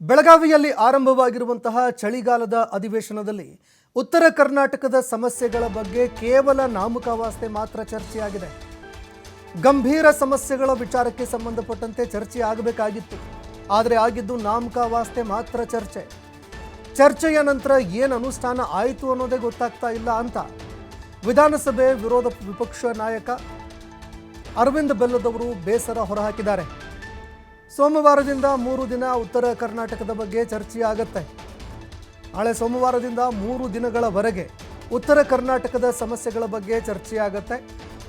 ಬೆಳಗಾವಿಯಲ್ಲಿ ಆರಂಭವಾಗಿರುವಂತಹ ಚಳಿಗಾಲದ ಅಧಿವೇಶನದಲ್ಲಿ ಉತ್ತರ ಕರ್ನಾಟಕದ ಸಮಸ್ಯೆಗಳ ಬಗ್ಗೆ ಕೇವಲ ನಾಮಕಾವಾಸ್ತೆ ಮಾತ್ರ ಚರ್ಚೆಯಾಗಿದೆ. ಗಂಭೀರ ಸಮಸ್ಯೆಗಳ ವಿಚಾರಕ್ಕೆ ಸಂಬಂಧಪಟ್ಟಂತೆ ಚರ್ಚೆ ಆಗಬೇಕಾಗಿತ್ತು. ಆದರೆ ಆಗಿದ್ದು ನಾಮಕಾವಾಸ್ತೆ ಮಾತ್ರ ಚರ್ಚೆ. ಚರ್ಚೆಯ ನಂತರ ಏನು ಅನುಷ್ಠಾನ ಆಯಿತು ಅನ್ನೋದೇ ಗೊತ್ತಾಗ್ತಾ ಇಲ್ಲ ಅಂತ ವಿಧಾನಸಭೆ ವಿರೋಧ ವಿಪಕ್ಷ ನಾಯಕ ಅರವಿಂದ್ ಬೆಲ್ಲದವರು ಬೇಸರ ಹೊರಹಾಕಿದ್ದಾರೆ. ಸೋಮವಾರದಿಂದ ಮೂರು ದಿನ ಉತ್ತರ ಕರ್ನಾಟಕದ ಬಗ್ಗೆ ಚರ್ಚೆ ಆಗತ್ತೆ ನಾಳೆ ಸೋಮವಾರದಿಂದ ಮೂರು ದಿನಗಳವರೆಗೆ ಉತ್ತರ ಕರ್ನಾಟಕದ ಸಮಸ್ಯೆಗಳ ಬಗ್ಗೆ ಚರ್ಚೆ ಆಗತ್ತೆ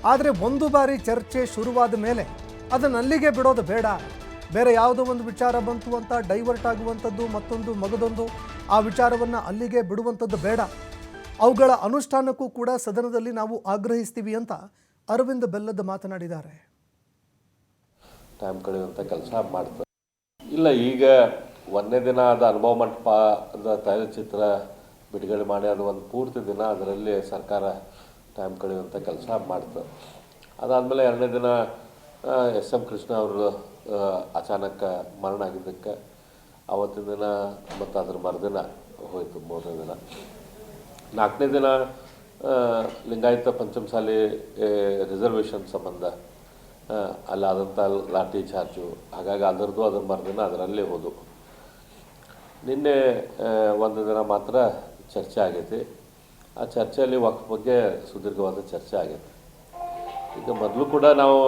ಆದರೆ ಒಂದು ಬಾರಿ ಚರ್ಚೆ ಶುರುವಾದ ಮೇಲೆ ಅದನ್ನು ಅಲ್ಲಿಗೆ ಬಿಡೋದು ಬೇಡ. ಬೇರೆ ಯಾವುದೋ ಒಂದು ವಿಚಾರ ಬಂತು ಅಂತ ಡೈವರ್ಟ್ ಆಗುವಂಥದ್ದು, ಮತ್ತೊಂದು ಮಗದೊಂದು, ಆ ವಿಚಾರವನ್ನು ಅಲ್ಲಿಗೆ ಬಿಡುವಂಥದ್ದು ಬೇಡ. ಅವುಗಳ ಅನುಷ್ಠಾನಕ್ಕೂ ಕೂಡ ಸದನದಲ್ಲಿ ನಾವು ಆಗ್ರಹಿಸ್ತೀವಿ ಅಂತ ಅರವಿಂದ್ ಬೆಲ್ಲದ ಮಾತನಾಡಿದ್ದಾರೆ. ಟೈಮ್ ಕಳೆಯುವಂಥ ಕೆಲಸ ಮಾಡ್ತಾರೆ ಇಲ್ಲ, ಈಗ ಒಂದನೇ ದಿನ ಅದು ಅನುಭವ ಮಂಟಪ ಮಂಟಪದ ತೈಲಚಿತ್ರ ಬಿಡುಗಡೆ ಮಾಡಿ ಅದು ಒಂದು ಪೂರ್ತಿ ದಿನ ಅದರಲ್ಲಿ ಸರ್ಕಾರ ಟೈಮ್ ಕಳೆಯುವಂಥ ಕೆಲಸ ಮಾಡ್ತದೆ. ಅದಾದಮೇಲೆ ಎರಡನೇ ದಿನ ಎಸ್ ಎಂ ಕೃಷ್ಣ ಅವರು ಅಚಾನಕ್ ಮರಣ ಆಗಿದ್ದಕ್ಕೆ ಆವತ್ತಿನ ದಿನ ಮತ್ತು ಅದ್ರ ಮರುದಿನ ಹೋಯಿತು ಮೂರನೇ ದಿನ. ನಾಲ್ಕನೇ ದಿನ ಲಿಂಗಾಯತ ಪಂಚಮಸಾಲಿ ರಿಸರ್ವೇಷನ್ ಸಂಬಂಧ ಅಲ್ಲಾದಂಥ ಲಾಠಿ ಚಾರ್ಜು ಹಾಗಾಗಿ ಅದರದ್ದು ಅದರ ಮರುದಿನ ಅದರಲ್ಲೇ ಹೋದು ನಿನ್ನೆ ಒಂದು ದಿನ ಮಾತ್ರ ಚರ್ಚೆ ಆಗೈತಿ. ಆ ಚರ್ಚೆಯಲ್ಲಿ ವಕ್ಫ್ ಬಗ್ಗೆ ಸುದೀರ್ಘವಾದ ಚರ್ಚೆ ಆಗೈತಿ. ಈಗ ಮೊದಲು ಕೂಡ ನಾವು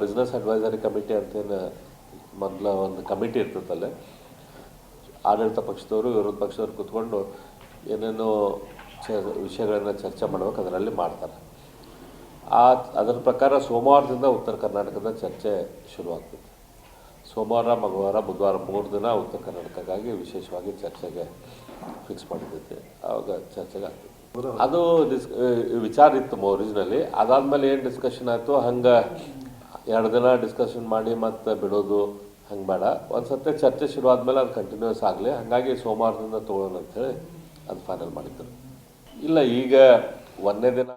ಬಿಸ್ನೆಸ್ ಅಡ್ವೈಸರಿ ಕಮಿಟಿ ಅಂತೇನು, ಮೊದಲ ಒಂದು ಕಮಿಟಿ ಇರ್ತದಲ್ಲ ಆಡಳಿತ ಪಕ್ಷದವರು, ವಿರೋಧ ಪಕ್ಷದವರು ಕೂತ್ಕೊಂಡು ಏನೇನು ವಿಷಯಗಳನ್ನು ಚರ್ಚೆ ಮಾಡ್ಬೇಕು, ಅದರಲ್ಲಿ ಮಾಡ್ತಾರೆ. ಆ ಅದರ ಪ್ರಕಾರ ಸೋಮವಾರದಿಂದ ಉತ್ತರ ಕರ್ನಾಟಕದ ಚರ್ಚೆ ಶುರುವಾಗ್ತಿತ್ತು ಸೋಮವಾರ, ಮಂಗಳವಾರ, ಬುಧವಾರ ಮೂರು ದಿನ ಉತ್ತರ ಕರ್ನಾಟಕಕ್ಕಾಗಿ ವಿಶೇಷವಾಗಿ ಚರ್ಚೆಗೆ ಫಿಕ್ಸ್ ಮಾಡಿದ್ದೈತೆ ಆವಾಗ ಚರ್ಚೆಗೆ ಆಯ್ತು ಅದು ಡಿಸ್ ವಿಚಾರ ಇತ್ತು ಒರಿಜಿನಲಿ ಅದಾದಮೇಲೆ ಏನು ಡಿಸ್ಕಷನ್ ಆಯಿತು? ಹಂಗೆ ಎರಡು ದಿನ ಡಿಸ್ಕಷನ್ ಮಾಡಿ ಮತ್ತೆ ಬಿಡೋದು ಹಂಗೆ ಬೇಡ. ಒಂದು ಸತ್ಯ ಚರ್ಚೆ ಶುರು ಆದಮೇಲೆ ಅದು ಕಂಟಿನ್ಯೂಸ್ ಆಗಲಿ. ಹಾಗಾಗಿ ಸೋಮವಾರದಿಂದ ತೊಗೊಳ್ಳೋಣ ಅಂಥೇಳಿ ಅದು ಫೈನಲ್ ಮಾಡಿದ್ರು. ಇಲ್ಲ, ಈಗ ಒಂದನೇ ದಿನ